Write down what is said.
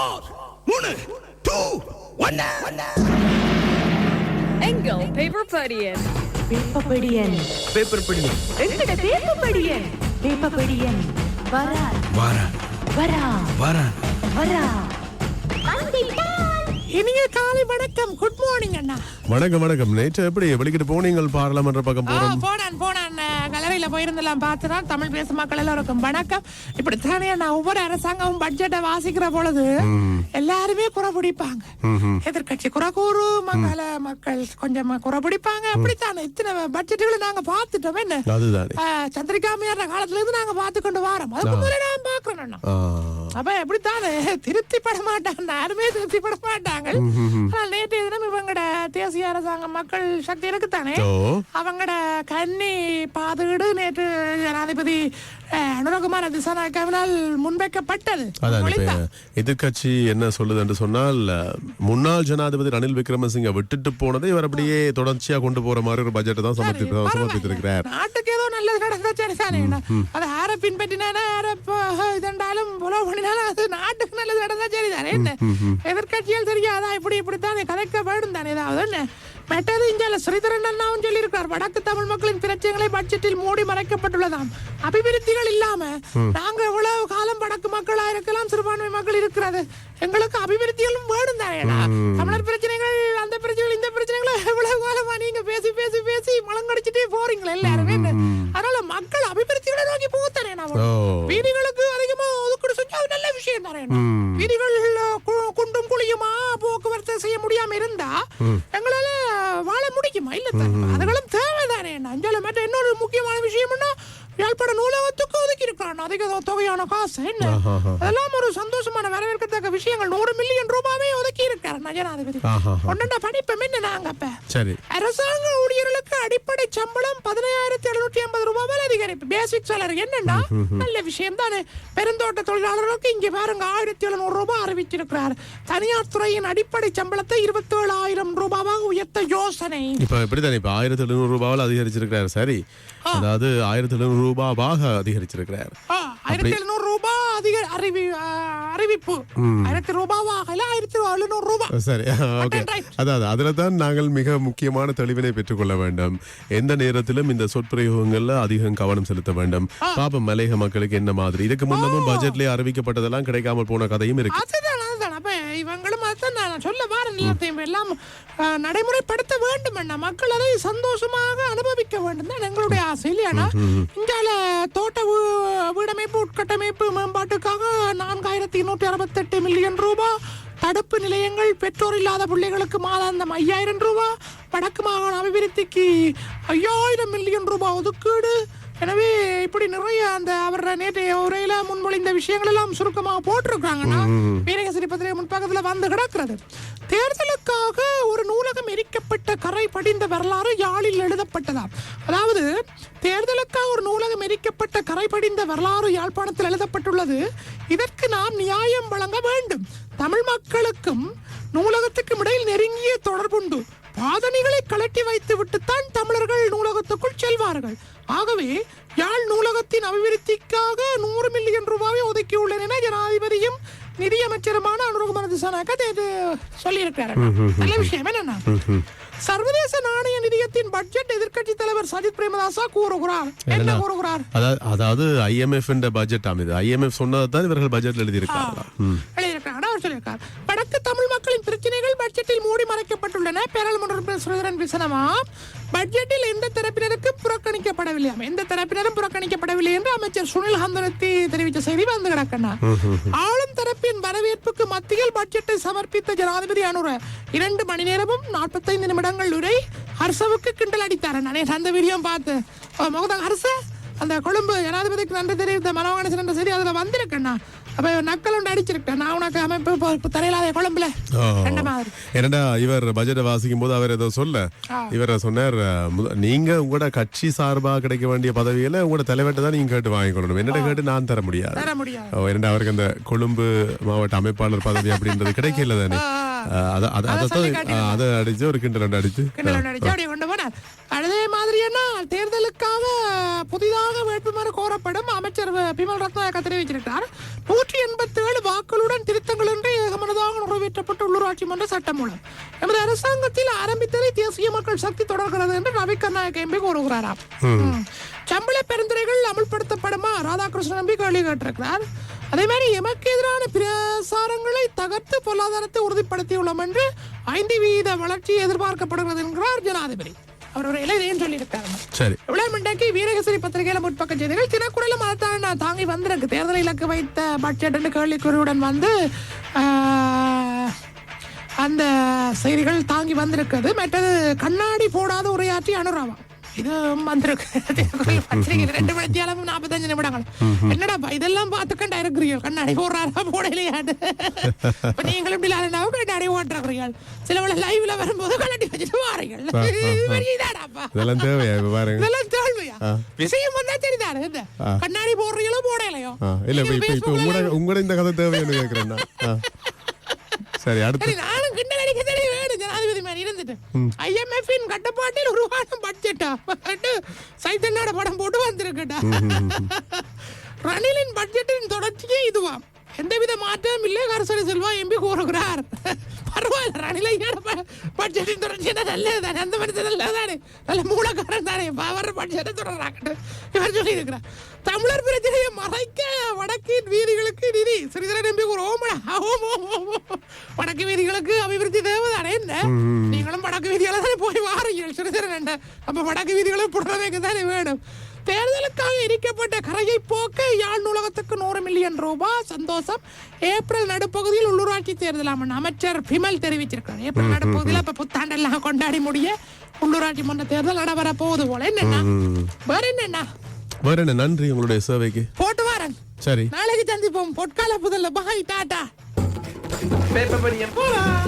Four மூணு two ஒன்னு எங்கள் பேப்பர் படியன் வேப்பப்படியன் பேப்பர் படி எங்கட வேப்பப்படியன் வேப்பப்படியன் வரா வாரா வரா வாரா வரா இனிய காலை வணக்கம். குட் மார்னிங் அண்ணா. வணக்கம் வணக்கம். நேற்று எப்படி வெளிக்கிட்டு போனீங்க பாராளுமன்ற பக்கம் போறோம். போனான் போனான் கலவையில போயிருந்தெல்லாம் பார்த்துதான் தமிழ் பேசும் மக்கள் எல்லோருக்கும் வணக்கம். இப்படித்தானே நான் ஒவ்வொரு அரசாங்கமும் பட்ஜெட்டை வாசிக்கிற பொழுது எல்லாருமே குறை பிடிப்பாங்க. எதிர்கட்சி குறை கூறு மங்கள மக்கள் கொஞ்சம் குறை பிடிப்பாங்க. அப்படித்தானே? இத்தனை பட்ஜெட்டுகளை நாங்க பார்த்துட்டோம் என்ன? சந்திரிகாமியார் காலத்துல இருந்து நாங்க பார்த்து வரோம். அதுக்கு முதல்ல ஆ, அப்ப எப்படித்தானே திருப்தி பட மாட்டாங்க. யாருமே திருப்தி பட மாட்டாங்க ஆனால் நேற்றைய தினம் இவங்கட தேசிய அரசாங்க மக்கள் சக்தி இருக்குத்தானே. அவங்கட கன்னி பாதுகீடு நேற்று ஜனாதிபதி அனுரகுமார திசாநாயக்காவினால் முன்வைக்கப்பட்டது. எதிர்க்கட்சி என்ன சொல்லுது என்று சொன்னால் முன்னாள் ஜனாதிபதி ரணில் விக்ரமசிங்க விட்டுட்டு போனதை இவர் அப்படியே தொடர்ச்சியா கொண்டு போற மாதிரி ஒரு பட்ஜெட்டை தான். சமர்ப்பித்திருக்கிறார். நாட்டுக்கு நல்லது நடந்தா சரி தானே அது யாரை பின்பற்றினா யாரை இதென்றாலும் புலவு பண்ணினாலும் அது நாட்டுக்கு நல்லது நடந்தா சரி தானே என்ன எதிர்கட்சிகள் தெரியாதா இப்படி இப்படித்தானே கதைக்க வேண்டும் தானே ஏதாவது என்ன மற்றது இந்தியால ஸ்ரீதரன் அண்ணாவும் சொல்லியிருக்கார் வடக்கு தமிழ் மக்களின் பிரச்சனைகளை பட்ஜெட்டில் மூடி மறைக்கப்பட்டுள்ளதாம் அபிவிருத்திகள் இல்லாம நாங்க எவ்வளவு காலம் வடக்கு மக்களா இருக்கலாம் சிறுபான்மை மக்கள் இருக்கிறது எங்களுக்கு அபிவிருத்திகளும் வேணும் செய்ய முடியாம இருந்தா எங்களால வாழ முடியுமா? இல்ல அதுகளும் தேவைதானே. அஞ்சால மற்ற இன்னொரு முக்கியமான விஷயம்னா யாழ்ப்பாண நூலகத்துக்கு ஒதுக்கி இருக்கான் அதிக தொகையான காசு என்ன? அதெல்லாம் ஒரு சந்தோஷமான வரவேற்கத்தக்க விஷயங்கள். நூறு மில்லியன் ரூபாவே ஒதுக்கி இருக்காரு ஜனாதிபதி ஆஹா. ஒன்னா படிப்போம் என்ன நாங்க அப்ப. அரசாங்க ஊழியர்களுக்கு அடிப்படை சம்பளம் பதினாயிரத்தி ரூபாய் அதிகரிப்பு பேசிக் சேலரி என்னன்னா நல்ல விஷயம் தானே பெருந்தோட்ட தொழிலாளர்களுக்கு இங்க பாருங்க ஆயிரத்தி எழுநூறு ரூபாய் அறிவிச்சிருக்கிறார் தனியார் துறையின் அடிப்படை சம்பளத்தை இருபத்தி ஏழாயிரம் ரூபாவாக உயர்த்த யோசனை. இப்ப எப்படித்தானே இப்ப ஆயிரத்தி எழுநூறு ரூபாவில் அதிகரிச்சிருக்கிறார் சரி. அதாவது ஆயிரத்தி எழுநூறு ரூபாவாக அதிகரிச்சிருக்கிறார். ஆயிரத்தி எழுநூறு ரூபாய் அதிக அறிவி அறிவிப்பு. ஆயிரத்தி ரூபாவாக ஆயிரத்தி எழுநூறு ரூபாய் சரி. ஓகே. அதாவது அதுல தான் நாங்கள் மிக முக்கியமான தெளிவினை பெற்றுக்கொள்ள வேண்டும். எந்த நேரத்திலும் இந்த சொற்பிரயோகங்கள்ல அதிகம் கவனம் செலுத்த வேண்டும். பாப்பம் மலையக மக்களுக்கு என்ன மாதிரி? இதுக்கு முன்னமும் பட்ஜெட்லயே அறிவிக்கப்பட்டதெல்லாம் கிடைக்காமல் போன கதையும் இருக்கு. அதான் நான் சொல்ல வாரேன் எல்லாத்தையும் எல்லாம் நடைமுறைப்படுத்த வேண்டும் அண்ணா. மக்கள் அதை சந்தோஷமாக அனுபவிக்க வேண்டும் தான் எங்களுடைய ஆசை இல்லையாண்ணா இந்தியால தோட்ட வீடமைப்பு உட்கட்டமைப்பு மேம்பாட்டுக்காக நான்காயிரத்தி நூற்றி அறுபத்தெட்டு மில்லியன் ரூபாய் தடுப்பு நிலையங்கள் பெற்றோர் இல்லாத பிள்ளைகளுக்கு மாதாந்தம் ஐயாயிரம் ரூபாய் வடக்கு மாகாண அபிவிருத்திக்கு ஐயாயிரம் மில்லியன் ரூபாய் ஒதுக்கீடு எனவே இப்படி நிறைய அந்த அவர் நேற்றைய உரையில முன்மொழிந்த விஷயங்கள் எல்லாம் சுருக்கமாக போட்டிருக்காங்கன்னா வீரகசிரி பத்திரிகை முன்பக்கத்துல வந்து கிடக்கிறது. தேர்தலுக்காக ஒரு நூலகம் எரிக்கப்பட்ட கரை படிந்த வரலாறு யாழில் எழுதப்பட்டதாம் அதாவது தேர்தலுக்காக ஒரு நூலகம் எரிக்கப்பட்ட கரை படிந்த வரலாறு யாழ்ப்பாணத்தில் எழுதப்பட்டுள்ளது. இதற்கு நாம் நியாயம் வழங்க வேண்டும். தமிழ் மக்களுக்கும் நூலகத்துக்கும் இடையில் நெருங்கிய தொடர்புண்டு. பாதணிகளை கழட்டி வைத்து விட்டுத்தான் தமிழர்கள் நூலகத்துக்குள் செல்வார்கள். ஆகவே யாழ் நூலகத்தின் அபிவிருத்திக்காக நூறு மில்லியன் ரூபாயை ஒதுக்கியுள்ளேன் என ஜனாதிபதியும் நிதியமைச்சருமான அனுரகுமார நேற்று சொல்லியிருக்கிறார். நல்ல விஷயம் என்னன்னா சர்வதேச நாணய நிதியத்தின் பட்ஜெட் எதிர்க்கட்சி தலைவர் சஜித் பிரேமதாசா கூறுகிறார். என்ன கூறுகிறார்? அதாவது ஐஎம்எஃப் பட்ஜெட் அமைது ஐஎம்எஃப் சொன்னதை தான் இவர்கள் பட்ஜெட்ல எழுதியிருக்காங்க சுரேந்திரன் விசனமா பட்ஜெட்டில் எந்த தரப்பினருக்கும் புறக்கணிக்கப்படவில்லையாம் எந்த தரப்பினரும் புறக்கணிக்கப்படவில்லை என்று அமைச்சர் சுனில் ஹந்தனத்தி தெரிவித்த செய்தி வந்து கிடக்கண்ணா. ஆளும் தரப்பின் வரவேற்புக்கு மத்தியில் பட்ஜெட்டை சமர்ப்பித்த ஜனாதிபதி அனுர இரண்டு மணி நேரமும் நாற்பத்தைந்து நிமிடங்கள் உரை ஹர்ஷவுக்கு கிண்டல் அடித்தார். நானே அந்த வீடியோ பார்த்து முகதான் ஹர்ஷ? அந்த கொழும்பு ஜனாதிபதிக்கு நன்றி தெரிவித்த மனோகணேசன் என்ற செய்தி அதுல வந்திருக்கேண்ணா. அப்ப நக்கல் ஒன்று அடிச்சிருக்கேன். நான் உனக்கு அமைப்பு இப்போ- தரையிலாத கொழும்புல. என்னடா இவர் பட்ஜெட்டை வாசிக்கும் போது அவர் ஏதோ சொல்ல. இவர் சொன்னார் நீங்க உங்களோட கட்சி சார்பா கிடைக்க வேண்டிய பதவியில உங்களோட தலைவர்கிட்ட தான் நீங்க கேட்டு வாங்கிக்கொள்ளணும். என்னடா கேட்டு நான் தர முடியாது. என்னடா அவருக்கு அந்த கொழும்பு மாவட்ட அமைப்பாளர் பதவி அப்படின்றது கிடைக்கல தானே? அத- அடிச்சு ஒரு கிண்டல் ரெண்டு அடிச்சு. கிண்டல் அடிச்சு அப்படியே கொண்டு போனார் அதே மாதிரி என்ன தேர்தலுக்காக புதிதாக வேட்புமனு கோரப்படும் அமைச்சர் பிமல் ரத்னாயக்க தெரிவிச்சிருக்கிறார் நூற்றி எண்பத்தி ஏழு வாக்களுடன் திருத்தங்கள் என்று ஏகமனதாக நிறைவேற்றப்பட்ட உள்ளூராட்சி மன்ற சட்டமூலம் எமது அரசாங்கத்தில் ஆரம்பித்ததை தேசிய மக்கள் சக்தி தொடர்கிறது என்று ரவி கர்நாயக்க எம்பி கூறுகிறாராம். சம்பள பெருந்துறைகள் அமல்படுத்தப்படுமா? ராதாகிருஷ்ணன் எம்பி கேள்வி கேட்டிருக்கிறார். அதே மாதிரி எமக்கு எதிரான பிரசாரங்களை தகர்த்து பொருளாதாரத்தை உறுதிப்படுத்தியுள்ளோம் என்று ஐந்து வீத வளர்ச்சி எதிர்பார்க்கப்படுகிறது என்கிறார் ஜனாதிபதி. அவர் ஒரு இலையிலேயும் சொல்லியிருக்காரு. சரி. மண்டைக்கு வீரகேசரி பத்திரிகையில முற்பக்க செய்திகள் தினக்குறளும் அதைத்தான் நான் தாங்கி வந்திருக்கு. தேர்தல் இலக்கு வைத்த பட்ஜெட் கேள்விக்குறியுடன் வந்து அந்த செய்திகள் தாங்கி வந்திருக்கிறது. மற்றது கண்ணாடி போடாத உரையாற்றி அனுராவா. பத்திரிகை ரெண்டு மணித்தியாலும் நாற்பத்தஞ்சு நிமிடங்கள் என்னடாப்பா இதெல்லாம் பார்த்துக்கண்டா இருக்கிறீங்க கண்ணாடி போடுறாரா போடலையாண்டு இப்ப நீங்களும் இப்படி இல்லாதனாவும் கண்ணாடி ஓட்டுறீர்கள் சிலவள லைவ்ல வரும்போது கண்ணாடி வச்சுட்டு வாரீங்கள் இதாடாப்பா இதெல்லாம் தேவையா இப்ப பாருங்க இதெல்லாம் தோல்வியா விஷயம் வந்தா தெரியுதாரு என்ன கண்ணாடி போடுறீங்களோ போடலையோ இல்ல இப்ப இப்ப உங்களோட உங்களோட இந்த கதை தேவைன்னு கேக்குறேன். சரி அடுத்து நானும் கிண்டல் அடிக்க தெரிய இருந்துட்டேன் ஜனாதிபதி கட்டுப்பாட்டில் உருவான பட்ஜெட்டா சைத்தன்னோட படம் போட்டு வந்திருக்கட்டா ரணிலின் பட்ஜெட்டின் தொடர்ச்சியே இதுவாம் எந்தவித மாற்றம் இல்லை கரசரி செல்வா எம்பி கூறுகிறார். பரவாயில்ல ரணிலையோட பட்ஜெட்டின் தொடர்ச்சி என்ன நல்லது தானே அந்த மனுஷன் நல்லதானே நல்ல மூலக்காரன் தானே அவர் பட்ஜெட்டை தொடர்றாங்க இவர் சொல்லி இருக்கிறார் தமிழர் பிரச்சனையை மறைக்க வடக்கின் வீதிகளுக்கு நிதி. சிறிதரன் எம்பி ஒரு ஓம் ஓம் ஓம் வடக்கு வீதிகளுக்கு அபிவிருத்தி கரையை போக்க யாழ் நூலகத்துக்கு நூறு மில்லியன் ரூபாய் சந்தோஷம். ஏப்ரல் நடுப்பகுதியில் உள்ளூராட்சி தேர்தல் அமைச்சர் பிமல் தெரிவிச்சிருக்கார் ஏப்ரல் நடுப்பகுதியில் இப்ப புத்தாண்டெல்லாம் கொண்டாடி முடிய உள்ளூராட்சி மன்ற தேர்தல் நடைபெற போகுது போல. என்னன்னா வேற என்னன்னா வேற என்ன? நன்றி உங்களுடைய சேவைக்கு. போட்டு வரேன். சரி. நாளைக்கு சந்திப்போம். பொற்கால புதல்ல. பாய் டாடா. பேப்பர் படியம் போலாம்